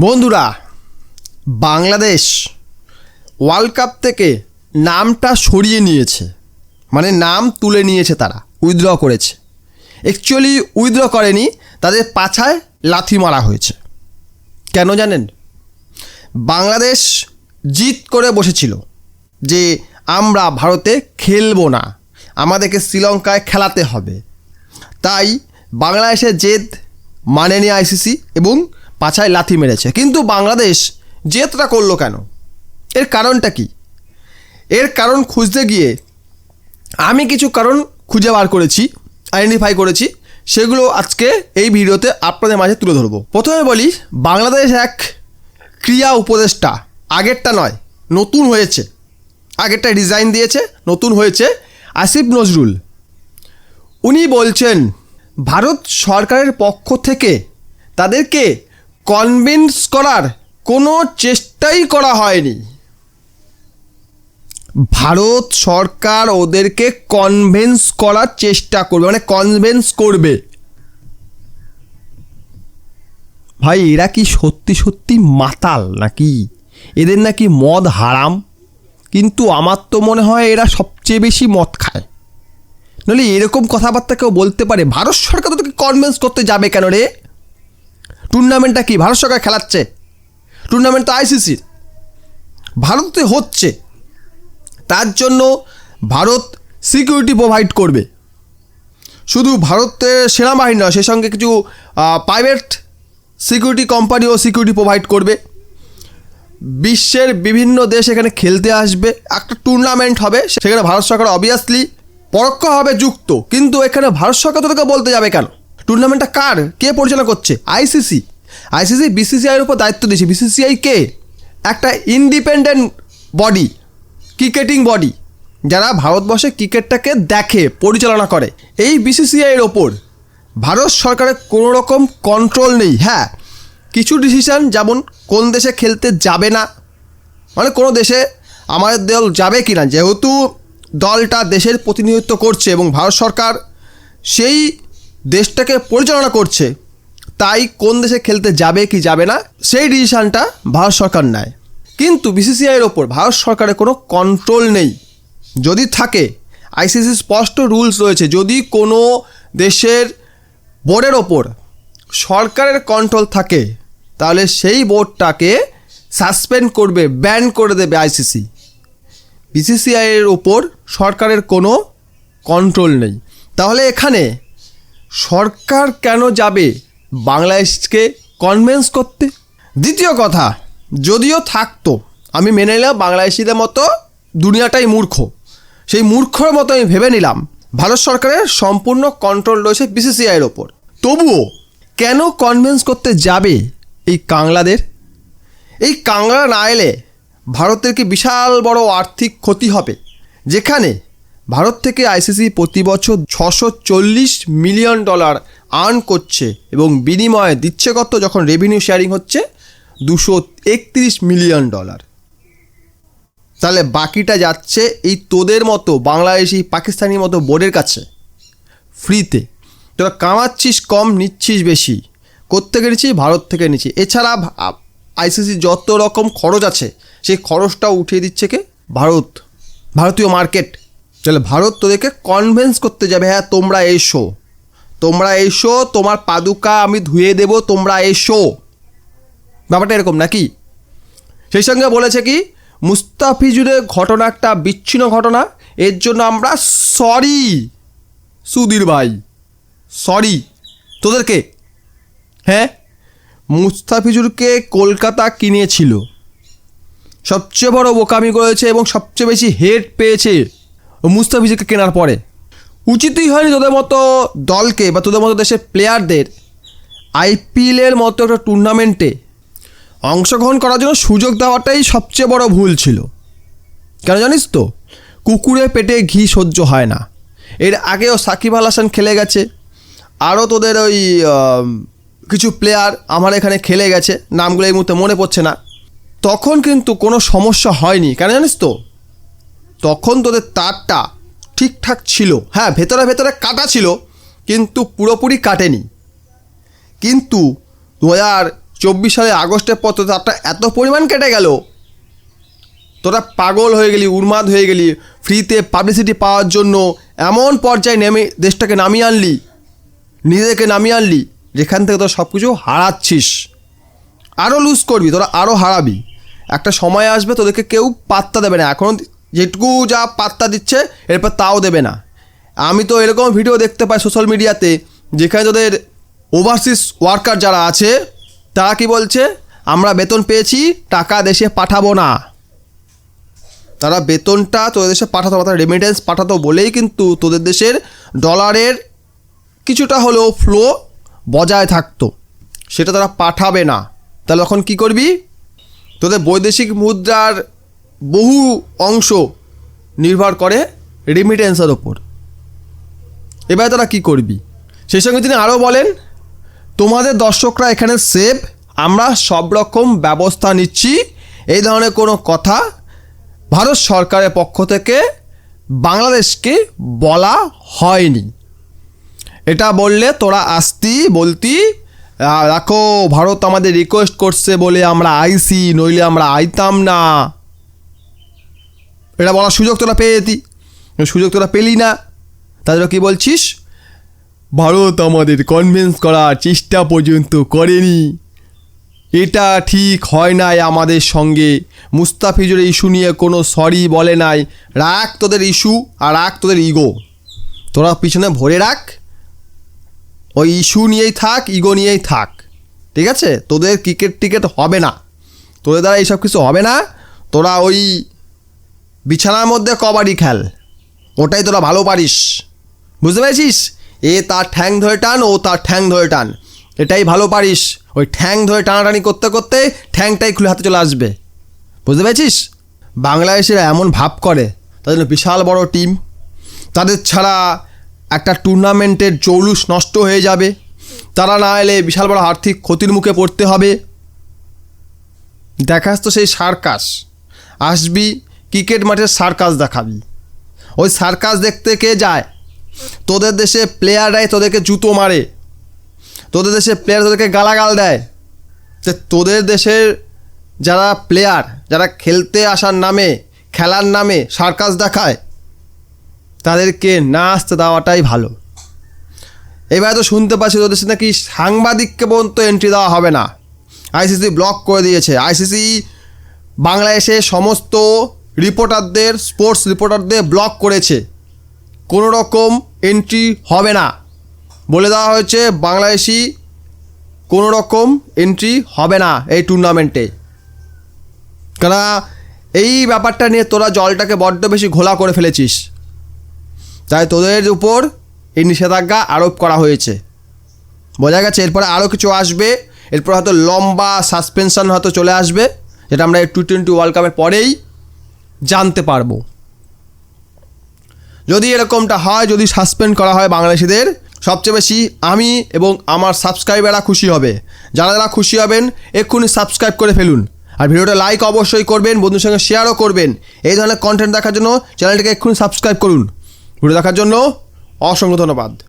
বন্ধুরা, Bangladesh world cup থেকে নামটা সরিয়ে নিয়েছে। মানে নাম তুলে নিয়েছে তারা উইথড্র করেছে। অ্যাকচুয়ালি উইথড্র করেনি, তাদের পাছায় লাথি মারা হয়েছে। কেন জানেন? বাংলাদেশ জিত করে বসেছিল যে আমরা ভারতে খেলব না, আমাদেরকে শ্রীলঙ্কায় খেলাতে হবে। তাই বাংলাদেশের জেদ মানেনি আইসিসি এবং পাছায় লাথি মেরেছে। কিন্তু বাংলাদেশ জেদটা করল কেন? এর কারণটা কি? এর কারণ খুঁজতে গিয়ে আমি কিছু কারণ খুঁজে বার করেছি আইডেন্টিফাই করেছি, সেগুলো আজকে এই ভিডিওতে আপনাদের মাঝে তুলে ধরবো। প্রথমে বলি, বাংলাদেশ এক ক্রিয়া উপদেষ্টা, আগেরটা নয়, নতুন হয়েছে। আগেরটা ডিজাইন দিয়েছে, নতুন হয়েছে আসিফ নজরুল। উনি বলছেন, ভারত সরকারের পক্ষ থেকে তাদেরকে কনভিন্স করার কোনো চেষ্টাই করা হয়নি। ভারত সরকার ওদেরকে কনভেন্স করার চেষ্টা করবে মানে কনভেন্স করবে। ভাই, এরা কি সত্যি সত্যি মাতাল নাকি? এদের নাকি মদ হারাম। কিন্তু আমার তো মনে হয় এরা সবচেয়ে বেশি মদ খায়। নাহলে এরকম কথাবার্তা কেউ বলতে পারে? ভারত সরকার তোকে কনভেন্স করতে যাবে কেন রে? টুর্নামেন্টটা কি? ভারত সরকার খেলাচ্ছে। টুর্নামেন্ট তো আইসিসির। ভারতে হচ্ছে। তার জন্য ভারত সিকিউরিটি প্রোভাইড করবে। শুধু ভারতের সেনাবাহিনী নয়, সে সঙ্গে কিছু প্রাইভেট সিকিউরিটি কোম্পানিও সিকিউরিটি প্রোভাইড করবে। বিশ্বের বিভিন্ন দেশ এখানে খেলতে আসবে। একটা টুর্নামেন্ট হবে, সেখানে ভারত সরকার অবভিয়াসলি পরোক্ষভাবে যুক্ত। কিন্তু এখানে ভারত সরকার তোদেরকে বলতে যাবে কেন? টুর্নামেন্টটা কার? কে পরিচালনা করছে? আইসিসি আইসিসি বিসিসিআইয়ের উপর দায়িত্ব দিয়েছে। বিসিসিআই কে? একটা ইন্ডিপেন্ডেন্ট বডি ক্রিকেটিং বডি যারা ভারতবর্ষে ক্রিকেটটাকে দেখে, পরিচালনা করে। এই বিসিসিআইয়ের ওপর ভারত সরকারের কোনো রকম কন্ট্রোল নেই। হ্যাঁ কিছু ডিসিশন যেমন কোন দেশে খেলতে যাবে না মানে কোনো দেশে আমাদের দল যাবে কি না যেহেতু দলটা দেশের প্রতিনিধিত্ব করছে এবং ভারত সরকার সেই দেশটাকে পরিচালনা করছে, তাই কোন দেশে খেলতে যাবে কি যাবে না, সেই ডিসিশানটা ভারত সরকার নেয়। কিন্তু বিসিসিআইয়ের ওপর ভারত সরকারের কোনো কন্ট্রোল নেই। যদি থাকে আইসিসি স্পষ্ট রুলস রয়েছে, যদি কোনো দেশের বোর্ডের ওপর সরকারের কন্ট্রোল থাকে, তাহলে সেই বোর্ডটাকে সাসপেন্ড করবে ব্যান করে দেবে আইসিসি বিসিসিআইয়ের ওপর সরকারের কোনো কন্ট্রোল নেই। তাহলে এখানে সরকার কেন যাবে বাংলাদেশকে কনভেন্স করতে? দ্বিতীয় কথা, যদিও থাকতো, আমি মেনে নিলাম বাংলাদেশিদের মতো দুনিয়াটাই মূর্খ। সেই মূর্খর মতো আমি ভেবে নিলাম, ভারত সরকারের সম্পূর্ণ কন্ট্রোল রয়েছে বিসিসিআইয়ের ওপর। তবুও, কেন কনভেন্স করতে যাবে এই কাংলাদের? এই কাংলা না এলে ভারতের কি বিশাল বড় আর্থিক ক্ষতি হবে? যেখানে ভারত থেকে আইসিসি প্রতি বছর ছশো চল্লিশ মিলিয়ন ডলার আর্ন করছে এবং বিনিময়ে দিচ্ছে কত যখন রেভিনিউ শেয়ারিং হচ্ছে? দুশো একত্রিশ মিলিয়ন ডলার। তাহলে বাকিটা যাচ্ছে এই তোদের মতো বাংলাদেশি পাকিস্তানি মতো বোর্ডের কাছে। ফ্রিতে তোরা কামাচ্ছিস কম, নিচ্ছিস বেশি। কোত্থেকে নিচ্ছিস? ভারত থেকে নিচ্ছি এছাড়া আইসিসি যত রকম খরচ আছে, সেই খরচটাও উঠিয়ে দিচ্ছে কে? ভারত। ভারতীয় মার্কেট। তাহলে ভারত তোদেরকে কনভেন্স করতে যাবে হ্যাঁ তোমরা এসো। তোমরা এসো, তোমার পাদুকা আমি ধুয়ে দেব, তোমরা এসো। ব্যাপারটা এরকম নাকি? সেই সঙ্গে বলেছে কি, মুস্তাফিজুরের ঘটনা একটা বিচ্ছিন্ন ঘটনা, এর জন্য আমরা সরি সুধীর ভাই। সরি তোদেরকে? হ্যাঁ মুস্তাফিজুরকে কলকাতা কিনেছিল। সবচেয়ে বড় বোকামি করেছে এবং সবচেয়ে বেশি হেড পেয়েছে। মুস্তাফিজুরকে কেনার পরে। উচিতই হয়নি তোদের মতো দলকে বা তোদের মতো দেশের প্লেয়ারদের আইপিএলের মতো একটা টুর্নামেন্টে অংশগ্রহণ করার জন্য সুযোগ দেওয়াটাই সবচেয়ে বড় ভুল ছিল। কেন জানিস তো? কুকুরের পেটে ঘি সহ্য হয় না। এর আগেও সাকিব আল হাসান খেলে গেছে। আরও তোদের ওই কিছু প্লেয়ার আমার এখানে খেলে গেছে। নামগুলো এই মুহূর্তে মনে পড়ছে না। তখন কিন্তু কোনো সমস্যা হয়নি। কেন জানিস তো? তখন তোদের তারটা ঠিকঠাক ছিল। হ্যাঁ ভেতরে ভেতরে কাটা ছিল, কিন্তু পুরোপুরি কাটেনি। কিন্তু দু হাজার চব্বিশ সালে আগস্টের পর তো তারটা এত পরিমাণ কেটে গেল, তোরা পাগল হয়ে গেলি, উন্মাদ হয়ে গেলি, ফ্রিতে পাবলিসিটি পাওয়ার জন্য এমন পর্যায়ে নেমে দেশটাকে নামিয়ে আনলি, নিজেদেরকে নামিয়ে আনলি, যেখান থেকে তোরা সব কিছু হারাচ্ছিস। আরও লুজ করবি, তোরা আরও হারাবি। একটা সময় আসবে তোদেরকে কেউ পাত্তা দেবে না। এখন যেটুকু যা পাত্তা দিচ্ছে, এরপর তাও দেবে না। আমি তো এরকম ভিডিও দেখতে পাই সোশ্যাল মিডিয়াতে যেখানে তোদের ওভারসিস ওয়ার্কার যারা আছে, তারা কি বলছে? আমরা বেতন পেয়েছি, টাকা দেশে পাঠাবো না। তারা বেতনটা তোদের দেশে পাঠাতো অর্থাৎ রেমিটেন্স পাঠাতো বলেই কিন্তু তোদের দেশের ডলারের কিছুটা হলেও ফ্লো বজায় থাকতো। সেটা তারা পাঠাবে না। তাহলে তখন কী করবি? তোদের বৈদেশিক মুদ্রার বহু অংশ নির্ভর করে রেমিটেন্সের ওপর। এবার তারা কী করবি? সেই সঙ্গে তিনি আরও বলেন, তোমাদের দর্শকরা এখানে সেভ আমরা সব রকম ব্যবস্থা নিচ্ছি। এই ধরনের কোনো কথা ভারত সরকারের পক্ষ থেকে বাংলাদেশকে বলা হয়নি। এটা বললে তোরা আসতি, বলতি দেখো ভারত আমাদের রিকোয়েস্ট করছে বলে আমরা আইসি, নইলে আমরা আইতাম না। এটা বলার সুযোগ তোরা পেয়ে যেতি। সুযোগ তোরা পেলি না তাদের কি বলছিস? ভারত আমাদের কনভিন্স করার চেষ্টা পর্যন্ত করেনি। এটা ঠিক হয় নাই আমাদের সঙ্গে। মুস্তাফিজুর ইস্যু নিয়ে কোনো সরি বলে নাই। রাখ তোদের ইস্যু আর রাখ তোদের ইগো তোরা পিছনে ভরে রাখ। ওই ইস্যু নিয়েই থাক ইগো নিয়েই থাক। ঠিক আছে? তোদের ক্রিকেট টিকেট হবে না। তোদের দ্বারা এইসব কিছু হবে না। তোরা ওই বিছানার মধ্যে কবাডি খেল। ওটাই তোরা ভালো পারিস। বুঝতে পেরেছিস? এ তার ঠ্যাং ধরে টান, ও তার ঠ্যাং ধরে টান। এটাই ভালো পারিস। ওই ঠ্যাং ধরে টানাটানি করতে করতে ঠ্যাংটাই খুলে হাতে চলে আসবে। বুঝতে পেরেছিস? বাংলাদেশেরা এমন ভাব করে, তাদের বিশাল বড় টিম। তাদের ছাড়া একটা টুর্নামেন্টের জৌলুস নষ্ট হয়ে যাবে। তারা না এলে বিশাল বড় আর্থিক ক্ষতির মুখে পড়তে হবে। দেখাস তো সেই সার্কাস। আসবি ক্রিকেট মাঠের সার্কাস দেখাবি। ওই সার্কাস দেখতে কে যায়? তোদের দেশে প্লেয়াররাই তোদেরকে জুতো মারে। তোদের দেশে প্লেয়ার তোদেরকে গালাগাল দেয়। যে তোদের দেশের যারা প্লেয়ার যারা খেলতে আসার নামে, খেলার নামে সার্কাস দেখায় তাদেরকে না আসতে দেওয়াটাই ভালো। এবার তো শুনতে পাচ্ছি তোদের দেশে নাকি সাংবাদিককে পর্যন্ত এন্ট্রি দেওয়া হবে না। আইসিসি ব্লক করে দিয়েছে। আইসিসি বাংলাদেশে সমস্ত রিপোর্টারদের, স্পোর্টস রিপোর্টারদের ব্লক করেছে। কোনো রকম এন্ট্রি হবে না। বলে দেওয়া হয়েছে, বাংলাদেশি কোনো রকম এন্ট্রি হবে না এই টুর্নামেন্টে। কেননা, এই ব্যাপারটা নিয়ে তোরা জলটাকে বড্ড বেশি ঘোলা করে ফেলেছিস। তাই তোদের উপর এই নিষেধাজ্ঞা আরোপ করা হয়েছে। বোঝা গেছে, এরপরে আরও কিছু আসবে। এরপর হয়তো লম্বা সাসপেনশন হয়তো চলে আসবে, যেটা আমরা এই টি টোয়েন্টি ওয়ার্ল্ড কাপের পরেই জানতে পারব। যদি এরকমটা হয়, যদি সাসপেন্ড করা হয় বাংলাদেশিদের, সবচেয়ে বেশি আমি এবং আমার সাবস্ক্রাইবাররা খুশি হবে। যারা যারা খুশি হবেন, এক্ষুনি সাবস্ক্রাইব করে ফেলুন। আর ভিডিওটা লাইক অবশ্যই করবেন বন্ধুর সঙ্গে শেয়ারও করবেন। এই ধরনের কন্টেন্ট দেখার জন্য চ্যানেলটিকে এক্ষুনি সাবস্ক্রাইব করুন। ভিডিও দেখার জন্য অসংখ্য ধন্যবাদ।